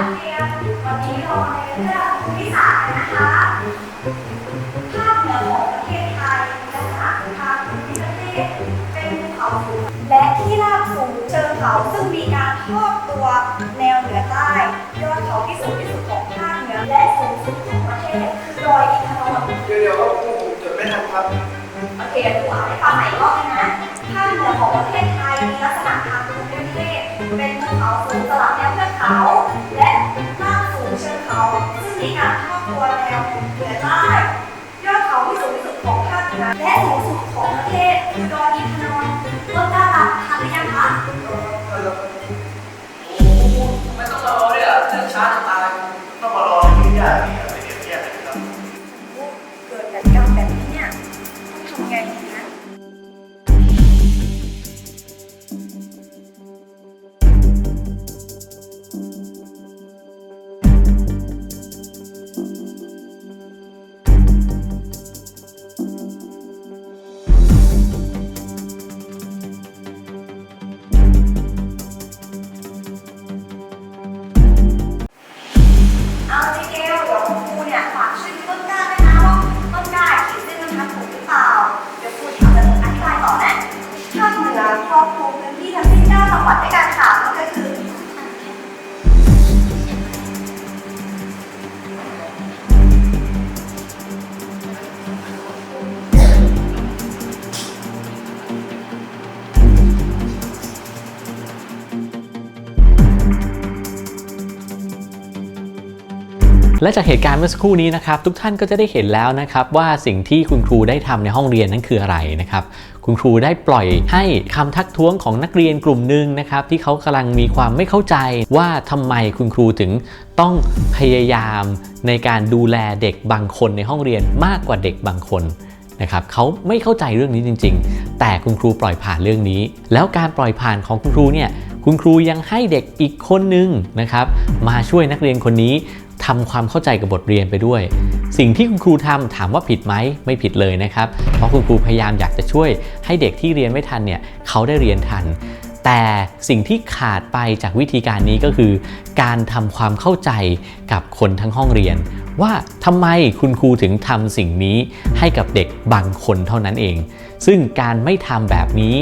นักเรียนวันนี้เรามาเรียนเรื่องภูมิศาสตร์กันนะคะภาคเหนือของประเทศไทยมีลักษณะทางภูมิประเทศเป็นภูเขาสูงและที่ราบสูงเชิงเขาซึ่งมีการทอดตัวแนวเหนือใต้ยอดเขาที่สูงที่สุดของภาคเหนือและสูงสุดของประเทศคือดอยอินทนนท์เดี๋ยวเดี๋ยวครับผมจดไม่ทันครับโอเคเดี๋ยวอ่านให้ฟังใหม่อีกรอบนึงนะภาคเหนือของประเทศไทยมีลักษณะทางภูมิประเทศ เป็นภูเขาสูงสลับแนวเทือกเขา และลาดสูงเชิงเขา ซึ่งมีการทอดตัวแนวเหนือใต้ยอดเขาที่สูงที่สุดของภาคเหนือและสูงสุดของประเทศคือดอยอินทนนท์ต้นกล้าลับทันหรือยังคะ และจากเหตุการณ์เมื่อสักครู่นี้นะครับทุกท่านก็จะได้เห็นแล้วนะครับว่าสิ่งที่คุณครูได้ทำในห้องเรียนนั้นคืออะไรนะครับคุณครูได้ปล่อยให้คำทักท้วงของนักเรียนกลุ่มหนึ่งนะครับที่เขากำลังมีความไม่เข้าใจว่าทำไมคุณครูถึงต้องพยายามในการดูแลเด็กบางคนในห้องเรียนมากกว่าเด็กบางคนนะครับเขาไม่เข้าใจเรื่องนี้จริง ๆ แต่คุณครูปล่อยผ่านเรื่องนี้ แล้วการปล่อยผ่านของคุณครูเนี่ย คุณครูยังให้เด็กอีกคนนึงนะครับมาช่วยนักเรียนคนนี้ทำความเข้าใจกับบทเรียนไปด้วย สิ่งที่คุณครูทำถามว่าผิดไหมไม่ผิดเลยนะครับ เพราะคุณครูพยายามอยากจะช่วยให้เด็กที่เรียนไม่ทันเนี่ยเขาได้เรียนทัน แต่สิ่งที่ขาดไปจากวิธีการนี้ก็คือ การทำความเข้าใจกับคนทั้งห้องเรียน ว่าทำไมคุณครูถึงทำสิ่งนี้ให้กับเด็กบางคนเท่านั้นเอง ซึ่งการไม่ทำแบบนี้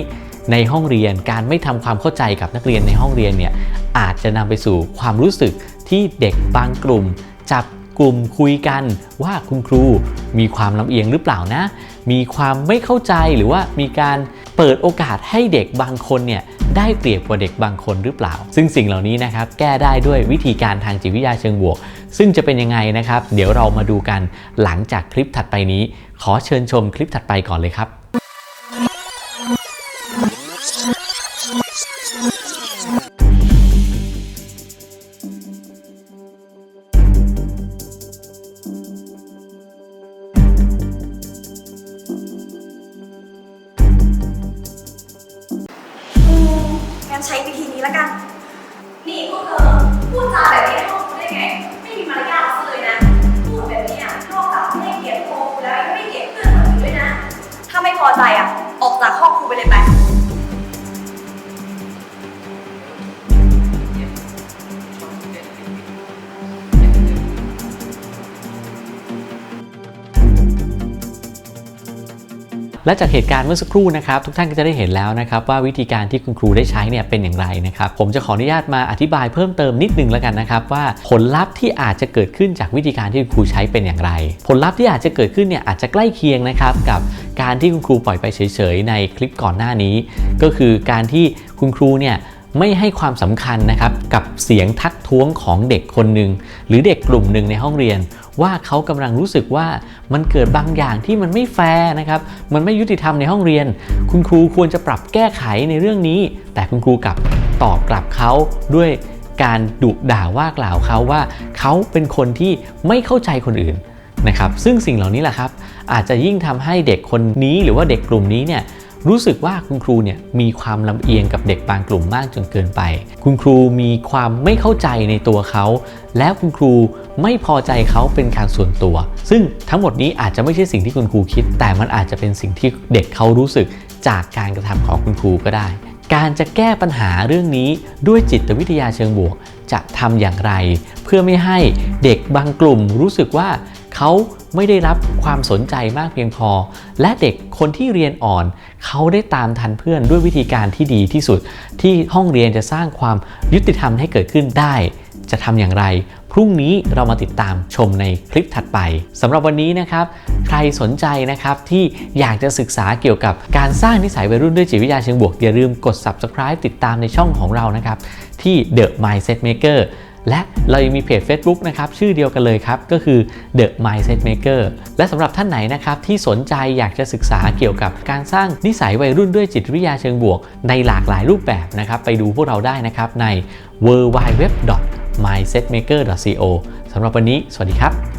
ในห้องเรียน การไม่ทำความเข้าใจกับนักเรียนในห้องเรียนเนี่ยอาจจะนำไปสู่ความรู้สึกที่เด็กบางกลุ่ม จับกลุ่มคุยกันว่าคุณครูมีความลำเอียงหรือเปล่านะ มีความไม่เข้าใจหรือว่ามีการเปิดโอกาสให้เด็กบางคนเนี่ยได้เปรียบกว่าเด็กบางคนหรือเปล่า ซึ่งสิ่งเหล่านี้นะครับแก้ได้ด้วยวิธีการทางจิตวิทยาเชิงบวก ซึ่งจะเป็นยังไงนะครับ เดี๋ยวเรามาดูกันหลังจากคลิปถัดไปนี้ ขอเชิญชมคลิปถัดไปก่อนเลยครับ งั้นใช้วิธีนี้แล้วกัน นี่พวกเธอพูดจาแบบ และจากเหตุการณ์เมื่อสักครู่นะครับทุกท่านก็จะได้เห็นแล้วนะครับว่าวิธีการที่คุณครูได้ใช้เนี่ยเป็นอย่างไรนะครับผมจะขออนุญาตมาอธิบายเพิ่มเติมนิดนึงแล้วกันนะครับว่าผลลัพธ์ที่อาจจะเกิดขึ้นจากวิธีการที่คุณครูใช้เป็นอย่างไร ผลลัพธ์ที่อาจจะเกิดขึ้นเนี่ยอาจจะใกล้เคียงนะครับกับการที่คุณครูปล่อยไปเฉยๆในคลิปก่อนหน้านี้ ก็คือการที่คุณครูเนี่ยไม่ให้ความสำคัญนะครับกับเสียงทักท้วงของเด็กคนหนึ่งหรือเด็กกลุ่มหนึ่งในห้องเรียน ว่าเขากำลังรู้สึกว่ามันเกิดบางอย่างที่มันไม่แฟร์นะครับมันไม่ยุติธรรมในห้องเรียน คุณครูควรจะปรับแก้ไขในเรื่องนี้ แต่คุณครูกลับตอบกลับเขาด้วยการดุด่าว่ากล่าวเขาว่าเขาเป็นคนที่ไม่เข้าใจคนอื่นนะครับซึ่งสิ่งเหล่านี้แหละครับอาจจะยิ่งทำให้เด็กคนนี้หรือว่าเด็กกลุ่มนี้เนี่ย รู้สึกว่าคุณครูเนี่ยมีความลำเอียงกับเด็กบางกลุ่มมากจนเกินไป คุณครูมีความไม่เข้าใจในตัวเขา แล้วคุณครูไม่พอใจเขาเป็นการส่วนตัว ซึ่งทั้งหมดนี้อาจจะไม่ใช่สิ่งที่คุณครูคิด แต่มันอาจจะเป็นสิ่งที่เด็กเขารู้สึกจากการกระทำของคุณครูก็ได้ การจะแก้ปัญหาเรื่องนี้ด้วยจิตวิทยาเชิงบวก จะทำอย่างไร เพื่อไม่ให้เด็กบางกลุ่มรู้สึกว่าเขา ไม่ได้รับความสนใจมากเพียงพอ และเด็กคนที่เรียนอ่อน เขาได้ตามทันเพื่อนด้วยวิธีการที่ดีที่สุด ที่ห้องเรียนจะสร้างความยุติธรรมให้เกิดขึ้นได้ จะทำอย่างไร พรุ่งนี้เรามาติดตามชมในคลิปถัดไปสำหรับวันนี้นะครับ ใครสนใจนะครับที่อยากจะศึกษาเกี่ยวกับการสร้างนิสัยวัยรุ่นด้วยจิตวิทยาเชิงบวกอย่าลืมกด subscribe ติดตามในช่องของเรานะครับที่ The Mindset Maker และเรายังมีเพจ Facebook นะครับชื่อเดียวกันเลยครับก็คือ The Mindset Maker และสำหรับท่านไหนนะครับที่สนใจอยากจะศึกษาเกี่ยวกับการสร้างนิสัยวัยรุ่นด้วยจิตวิทยาเชิงบวก ในหลากหลายรูปแบบนะครับไปดูพวกเราได้นะครับใน w w w mindsetmaker.co สำหรับวันนี้ สวัสดีครับ